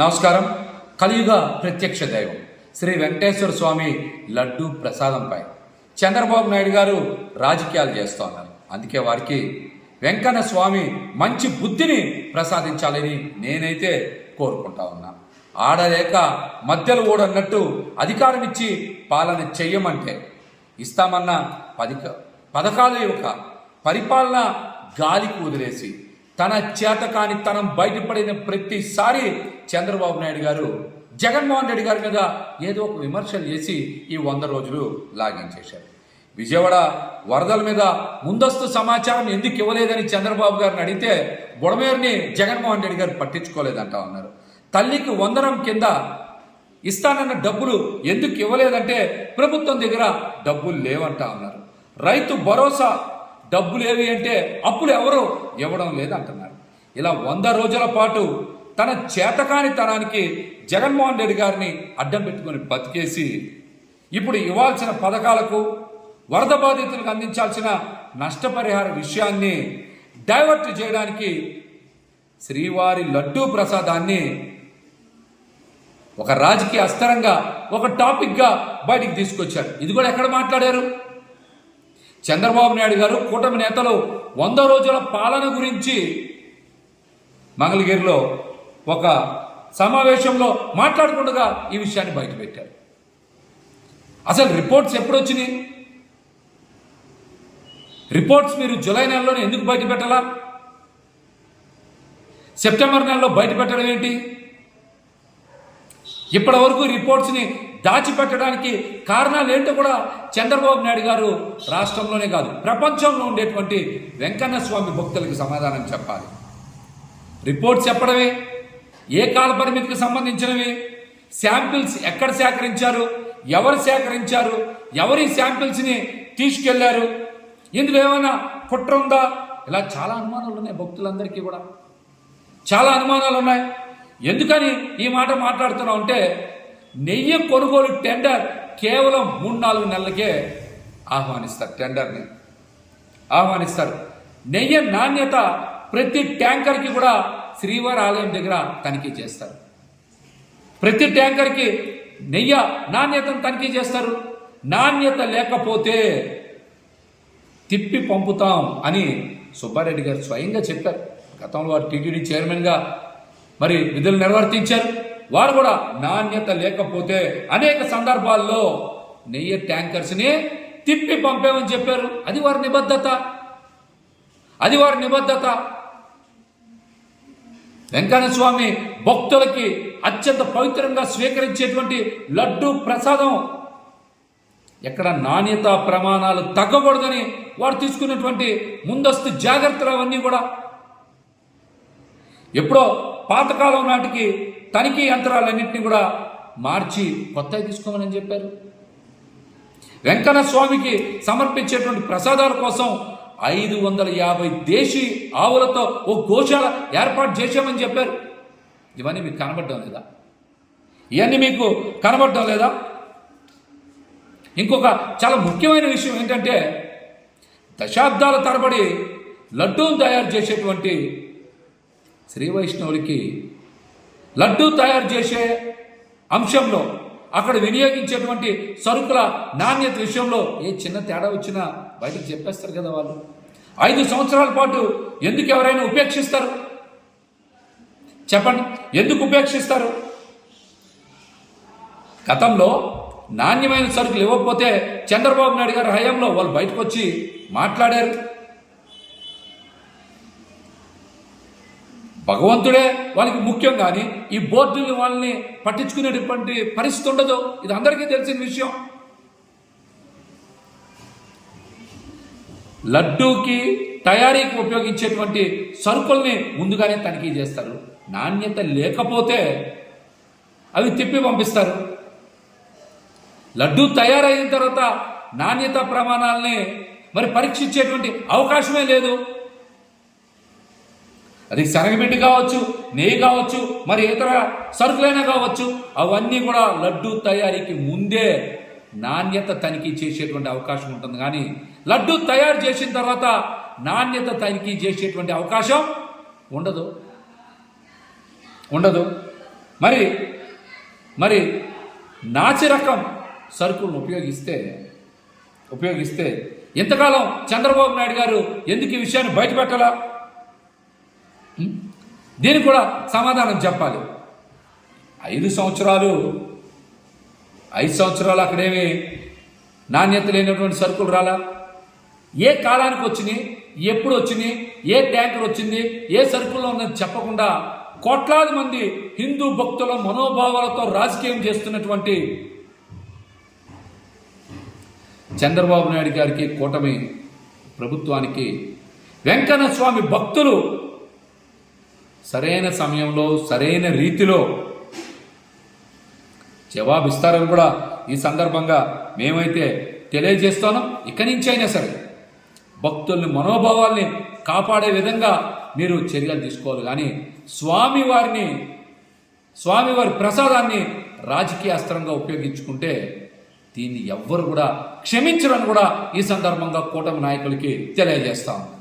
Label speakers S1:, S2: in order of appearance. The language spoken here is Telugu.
S1: నమస్కారం. కలియుగ ప్రత్యక్ష దైవం శ్రీ వెంకటేశ్వర స్వామి లడ్డు ప్రసాదంపై చంద్రబాబు నాయుడు గారు రాజకీయాలు చేస్తూ ఉన్నారు అందుకే వారికి వెంకన్న స్వామి మంచి బుద్ధిని ప్రసాదించాలని నేనైతే కోరుకుంటా ఉన్నా. ఆడలేక మధ్యలో ఓడన్నట్టు అధికారం ఇచ్చి పాలన చెయ్యమంటే ఇస్తామన్న పదిక పథకాల యొక్క పరిపాలన గాలికి వదిలేసి తన చేతకాని తనం బయటపడిన ప్రతిసారి చంద్రబాబు నాయుడు గారు జగన్మోహన్ రెడ్డి గారి మీద ఏదో ఒక విమర్శలు చేసి ఈ వంద రోజులు లాగించేశారు విజయవాడ వరదల మీద ముందస్తు సమాచారం ఎందుకు ఇవ్వలేదని చంద్రబాబు గారిని అడిగితే బుడమేరుని జగన్మోహన్ రెడ్డి గారు పట్టించుకోలేదంటా ఉన్నారు. తల్లికి వందనం కింద ఇస్తానన్న డబ్బులు ఎందుకు ఇవ్వలేదంటే ప్రభుత్వం దగ్గర డబ్బులు లేవంటా ఉన్నారు. రైతు భరోసా డబ్బులు ఏవి అంటే అప్పులు ఎవరు ఇవ్వడం లేదంటున్నారు. ఇలా వంద రోజుల పాటు తన చేతకాని తనానికి జగన్మోహన్ రెడ్డి గారిని అడ్డం పెట్టుకొని బతికేసి ఇప్పుడు ఇవ్వాల్సిన పథకాలకు వరద బాధితులకు అందించాల్సిన నష్టపరిహార విషయాన్ని డైవర్ట్ చేయడానికి శ్రీవారి లడ్డూ ప్రసాదాన్ని ఒక రాజకీయ అస్తరంగా ఒక టాపిక్గా బయటికి తీసుకొచ్చారు. ఇది కూడా ఎక్కడ మాట్లాడారు? చంద్రబాబు నాయుడు గారు కూటమి నేతలు వంద రోజుల పాలన గురించి మంగళగిరిలో ఒక సమావేశంలో మాట్లాడుకుండగా ఈ విషయాన్ని బయటపెట్టారు. అసలు రిపోర్ట్స్ ఎప్పుడు వచ్చినాయి రిపోర్ట్స్ మీరు జూలై నెలలోనే ఎందుకు బయట పెట్టాలా సెప్టెంబర్ నెలలో బయట పెట్టడం ఏంటి? ఇప్పటి వరకు రిపోర్ట్స్ని దాచిపెట్టడానికి కారణాలు ఏంటో కూడా చంద్రబాబు నాయుడు గారు రాష్ట్రంలోనే కాదు ప్రపంచంలో ఉండేటువంటి వెంకన్న స్వామి భక్తులకు సమాధానం చెప్పాలి. రిపోర్ట్స్ చెప్పడమే. ఏ కాల పరిమితికి సంబంధించినవి? శాంపిల్స్ ఎక్కడ సేకరించారు? ఎవరు సేకరించారు? ఎవరి శాంపిల్స్ని తీసుకెళ్ళారు? ఇందులో ఏమైనా కుట్ర ఉందా? ఇలా చాలా అనుమానాలు ఉన్నాయి భక్తులందరికీ కూడా. చాలా అనుమానాలు ఉన్నాయి. ఎందుకని ఈ మాట మాట్లాడుతున్నాం అంటే నెయ్యి కొనుగోలు టెండర్ కేవలం మూడు నాలుగు నెలలకే ఆహ్వానిస్తారు టెండర్ని. ఆహ్వానిస్తారు. నెయ్యి నాణ్యత ప్రతి ట్యాంకర్కి కూడా శ్రీవారి ఆలయం దగ్గర తనిఖీ చేస్తారు. ప్రతి ట్యాంకర్కి నెయ్య నాణ్యతను తనిఖీ చేస్తారు. నాణ్యత లేకపోతే తిప్పి పంపుతాం అని సుబ్బారెడ్డి గారు స్వయంగా చెప్పారు. గతంలో వారు టీటీడీ చైర్మన్గా మరి విధులు నిర్వర్తించారు. వారు కూడా నాణ్యత లేకపోతే అనేక సందర్భాల్లో నెయ్యి ట్యాంకర్స్ని తిప్పి పంపామని చెప్పారు. అది వారి నిబద్ధత. అది వారి నిబద్ధత. వెంకన్న స్వామి భక్తులకి అత్యంత పవిత్రంగా స్వీకరించేటువంటి లడ్డు ప్రసాదం. ఎక్కడ నాణ్యత ప్రమాణాలు తగ్గకూడదని వారు తీసుకున్నటువంటి ముందస్తు జాగ్రత్తలు అవన్నీ కూడా. ఎప్పుడో పాతకాలం నాటికి తనిఖీ యంత్రాలన్నింటినీ కూడా మార్చి కొత్తవి తీసుకోమని చెప్పారు. వెంకన్న స్వామికి సమర్పించేటువంటి ప్రసాదాల కోసం ఐదు వందల యాభై దేశీ ఆవులతో ఓ గోశాల ఏర్పాటు చేశామని చెప్పారు. ఇవన్నీ మీకు కనబడడం లేదా? ఇవన్నీ మీకు కనబడడం లేదా? ఇంకొక చాలా ముఖ్యమైన విషయం ఏంటంటే దశాబ్దాల తరబడి లడ్డూను తయారు చేసేటువంటి శ్రీ వైష్ణవులకి లడ్డూ తయారు చేసే అంశంలో అక్కడ వినియోగించేటువంటి సరుకుల నాణ్యత విషయంలో ఏ చిన్న తేడా వచ్చినా బయటకు చెప్పేస్తారు కదా వాళ్ళు. ఐదు సంవత్సరాల పాటు ఎందుకు ఎవరైనా ఉపేక్షిస్తారు? చెప్పండి ఎందుకు ఉపేక్షిస్తారు? గతంలో నాణ్యమైన సరుకులు ఇవ్వకపోతే చంద్రబాబు నాయుడు గారి హయాంలో వాళ్ళు బయటకు వచ్చి మాట్లాడారు. భగవంతుడే వాళ్ళకి ముఖ్యం కానీ ఈ బోర్డుని వాళ్ళని పట్టించుకునేటువంటి పరిస్థితి ఉండదు. ఇది అందరికీ తెలిసిన విషయం. లడ్డూకి తయారీకి ఉపయోగించేటువంటి సరుకుల్ని ముందుగానే తనిఖీ చేస్తారు. నాణ్యత లేకపోతే అవి తిప్పి పంపిస్తారు. లడ్డూ తయారైన తర్వాత నాణ్యత ప్రమాణాలని మరి పరీక్షించేటువంటి అవకాశమే లేదు. అది శనగపిండి కావచ్చు నెయ్యి కావచ్చు మరి ఇతర సరుకులైనా కావచ్చు అవన్నీ కూడా లడ్డూ తయారీకి ముందే నాణ్యత తనిఖీ చేసేటువంటి అవకాశం ఉంటుంది. కానీ లడ్డు తయారు చేసిన తర్వాత నాణ్యత తనిఖీ చేసేటువంటి అవకాశం ఉండదు. ఉండదు. మరి మరి నాచి రకం సరుకులను ఉపయోగిస్తే ఉపయోగిస్తే ఇంతకాలం చంద్రబాబు నాయుడు గారు ఎందుకు ఈ విషయాన్ని బయటపెట్టాలా? దీనికి కూడా సమాధానం చెప్పాలి. ఐదు సంవత్సరాలు ఐదు సంవత్సరాలు అక్కడేమి నాణ్యత లేనటువంటి సరుకులు రాలా? ఏ కాలానికి వచ్చినాయి ఎప్పుడు వచ్చినాయి ఏ ట్యాంకర్ వచ్చింది ఏ సరుకుల్లో ఉన్నది చెప్పకుండా కోట్లాది మంది హిందూ భక్తుల మనోభావాలతో రాజకీయం చేస్తున్నటువంటి చంద్రబాబు నాయుడు గారికి కూటమి ప్రభుత్వానికి వెంకన్న స్వామి భక్తులు సరైన సమయంలో సరైన రీతిలో జవాబిస్తారని కూడా ఈ సందర్భంగా మేమైతే తెలియజేస్తాను. ఇక్కడి నుంచి అయినా సరే భక్తుల్ని మనోభావాల్ని కాపాడే విధంగా మీరు చర్యలు తీసుకోవాలి. కానీ స్వామివారిని స్వామివారి ప్రసాదాన్ని రాజకీయ అస్త్రంగా ఉపయోగించుకుంటే దీన్ని ఎవ్వరు కూడా క్షమించరని కూడా ఈ సందర్భంగా కూటమి నాయకులకి తెలియజేస్తాము